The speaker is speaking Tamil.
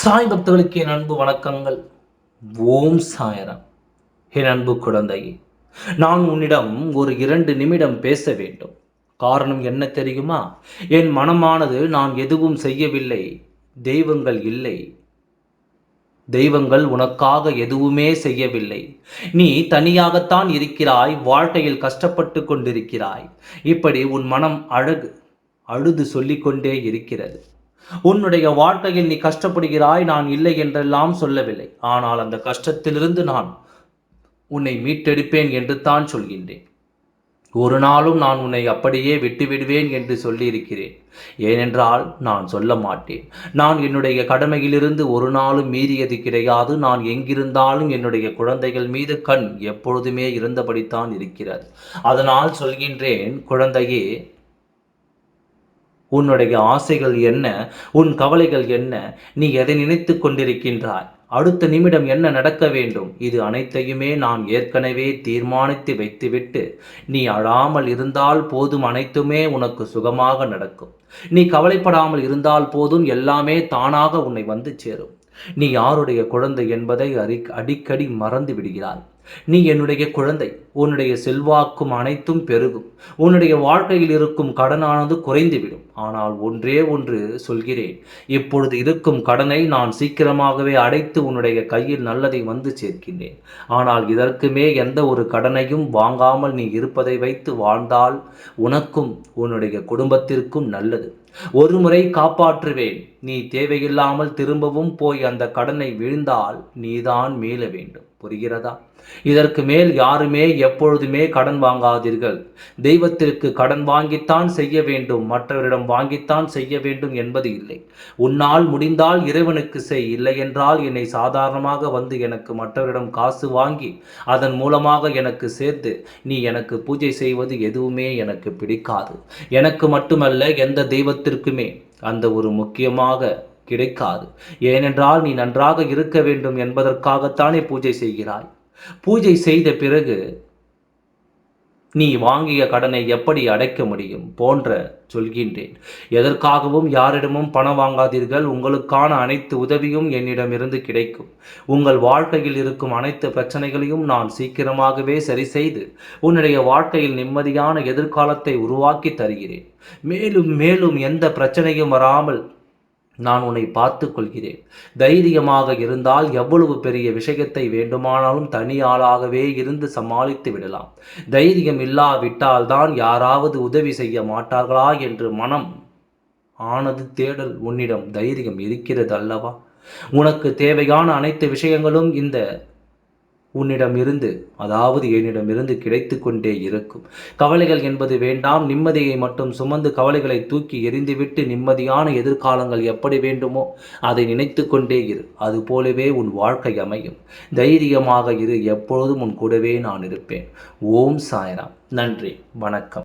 சாய் பக்தர்களுக்கு என் அன்பு வணக்கங்கள். ஓம் சாயரம். என் அன்பு குழந்தையே நான் உன்னிடம் ஒரு இரண்டு நிமிடம் பேச வேண்டும். காரணம் என்ன தெரியுமா? என் மனமானது நான் எதுவும் செய்யவில்லை. தெய்வங்கள் இல்லை. தெய்வங்கள் உனக்காக எதுவுமே செய்யவில்லை. நீ தனியாகத்தான் இருக்கிறாய் வாழ்க்கையில் கஷ்டப்பட்டு கொண்டிருக்கிறாய். இப்படி உன் மனம் அழகு அழுது சொல்லிக்கொண்டே இருக்கிறது. உன்னுடைய வாழ்க்கையில் நீ கஷ்டப்படுகிறாய் நான் இல்லை என்றெல்லாம் சொல்லவில்லை. ஆனால் அந்த கஷ்டத்திலிருந்து நான் உன்னை மீட்டெடுப்பேன் என்று தான் சொல்கின்றேன். ஒரு நாளும் நான் உன்னை அப்படியே விட்டுவிடுவேன் என்று சொல்லியிருக்கிறேன். ஏனென்றால் நான் சொல்ல மாட்டேன். நான் என்னுடைய கடமையிலிருந்து ஒரு நாளும் மீறியது கிடையாது. நான் எங்கிருந்தாலும் என்னுடைய குழந்தைகள் மீது கண் எப்பொழுதுமே இருந்தபடித்தான் இருக்கிறது. அதனால் சொல்கின்றேன் குழந்தையே உன்னுடைய ஆசைகள் என்ன? உன் கவலைகள் என்ன? நீ எதை நினைத்து கொண்டிருக்கின்றாய்? அடுத்த நிமிடம் என்ன நடக்க வேண்டும்? இது அனைத்தையுமே நான் ஏற்கனவே தீர்மானித்து வைத்துவிட்டு நீ அழாமல் இருந்தால் போதும் அனைத்துமே உனக்கு சுகமாக நடக்கும். நீ கவலைப்படாமல் இருந்தால் போதும் எல்லாமே தானாக உன்னை வந்து சேரும். நீ யாருடைய குழந்தை என்பதை அடிக்கடி மறந்து விடுகிறாய். நீ என்னுடைய குழந்தை உன்னுடைய செல்வாக்கும் அனைத்தும் பெருகும். உன்னுடைய வாழ்க்கையில் இருக்கும் கடனானது குறைந்துவிடும். ஆனால் ஒன்றே ஒன்று சொல்கிறேன் இப்பொழுது இருக்கும் கடனை நான் சீக்கிரமாகவே அடைத்து உன்னுடைய கையில் நல்லதை வந்து சேர்க்கின்றேன். ஆனால் இதற்குமே எந்த ஒரு கடனையும் வாங்காமல் நீ இருப்பதை வைத்து வாழ்ந்தால் உனக்கும் உன்னுடைய குடும்பத்திற்கும் நல்லது. ஒரு முறை காப்பாற்றுவேன். நீ தேவையில்லாமல் திரும்பவும் போய் அந்த கடனை விழுந்தால் நீதான் மீள வேண்டும். புரிகிறதா? இதற்கு மேல் யாருமே எப்பொழுதுமே கடன் வாங்காதீர்கள். தெய்வத்திற்கு கடன் வாங்கித்தான் செய்ய வேண்டும். மற்றவரிடம் வாங்கித்தான் செய்ய வேண்டும் என்பது இல்லை. உன்னால் முடிந்தால் இறைவனுக்கு செய். இல்லை என்றால் என்னை சாதாரணமாக வந்து எனக்கு மற்றவரிடம் காசு வாங்கி அதன் மூலமாக எனக்கு சேர்த்து நீ எனக்கு பூஜை செய்வது எதுவுமே எனக்கு பிடிக்காது. எனக்கு மட்டுமல்ல எந்த தெய்வத்திற்குமே அந்த ஒரு முக்கியமாக கிடைக்காது. ஏனென்றால் நீ நன்றாக இருக்க வேண்டும் என்பதற்காகத்தானே பூஜை செய்கிறாய். பூஜை செய்த பிறகு நீ வாங்கிய கடனை எப்படி அடைக்க முடியும் போன்ற சொல்கின்றேன். எதற்காகவும் யாரிடமும் பணம் வாங்காதீர்கள். உங்களுக்கான அனைத்து உதவியும் என்னிடமிருந்து கிடைக்கும். உங்கள் வாழ்க்கையில் இருக்கும் அனைத்து பிரச்சனைகளையும் நான் சீக்கிரமாகவே சரி செய்து உன்னுடைய வாழ்க்கையில் நிம்மதியான எதிர்காலத்தை உருவாக்கி தருகிறேன். மேலும் மேலும் எந்த பிரச்சனையும் வராமல் நான் உன்னை பார்த்து கொள்கிறேன் தைரியமாக இருந்தால் எவ்வளவு பெரிய விஷயத்தை வேண்டுமானாலும் தனி ஆளாகவே இருந்து சமாளித்து விடலாம். தைரியம் இல்லாவிட்டால் தான் யாராவது உதவி செய்ய மாட்டார்களா என்று மனம் ஆனது தேடல் உன்னிடம். தைரியம் இருக்கிறது அல்லவா உனக்கு தேவையான அனைத்து விஷயங்களும் இந்த உன்னிடமிருந்து அதாவது என்னிடமிருந்து கிடைத்து கொண்டே இருக்கும். கவலைகள் என்பது வேண்டாம் நிம்மதியை மட்டும் சுமந்து கவலைகளை தூக்கி எரிந்துவிட்டு நிம்மதியான எதிர்காலங்கள் எப்படி வேண்டுமோ அதை நினைத்து கொண்டே இரு. அது போலவே உன் வாழ்க்கை அமையும். தைரியமாக இரு எப்பொழுதும் உன் கூடவே நான் இருப்பேன். ஓம் சாய்ராம். நன்றி வணக்கம்.